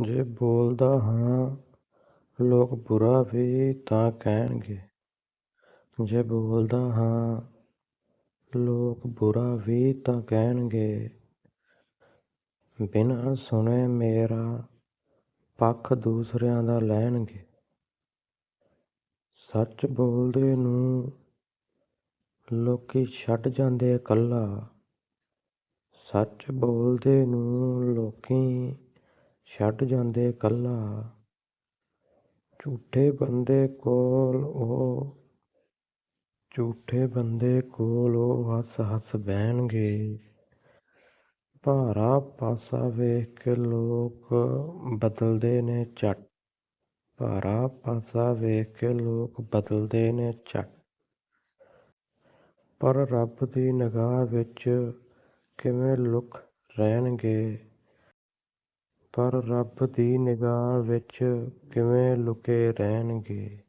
ਜੇ ਬੋਲਦਾ ਹਾਂ, ਲੋਕ ਬੁਰਾ ਵੀ ਤਾਂ ਕਹਿਣਗੇ। ਜੇ ਬੋਲਦਾ ਹਾਂ, ਲੋਕ ਬੁਰਾ ਵੀ ਤਾਂ ਕਹਿਣਗੇ। ਬਿਨਾਂ ਸੁਣੇ ਮੇਰਾ ਪੱਖ ਦੂਸਰਿਆਂ ਦਾ ਲੈਣਗੇ। ਸੱਚ ਬੋਲਦੇ ਨੂੰ ਲੋਕੀ ਛੱਡ ਜਾਂਦੇ ਇਕੱਲਾ। ਸੱਚ ਬੋਲਦੇ ਨੂੰ ਲੋਕੀ ਛੱਡ ਜਾਂਦੇ ਇਕੱਲਾ ਝੂਠੇ ਬੰਦੇ ਕੋਲ ਉਹ ਝੂਠੇ ਬੰਦੇ ਕੋਲ ਉਹ ਹੱਸ ਹੱਸ ਬਹਿਣਗੇ। ਭਾਰਾ ਪਾਸਾ ਵੇਖ ਕੇ ਲੋਕ ਬਦਲਦੇ ਨੇ ਝੱਟ। ਭਾਰਾ ਪਾਸਾ ਵੇਖ ਕੇ ਲੋਕ ਬਦਲਦੇ ਨੇ ਝੱਟ। ਪਰ ਰੱਬ ਦੀ ਨਿਗਾਹ ਵਿੱਚ ਕਿਵੇਂ ਲੁਕ ਰਹਿਣਗੇ? ਪਰ ਰੱਬ ਦੀ ਨਿਗਾਹ ਵਿੱਚ ਕਿਵੇਂ ਲੁਕੇ ਰਹਿਣਗੇ?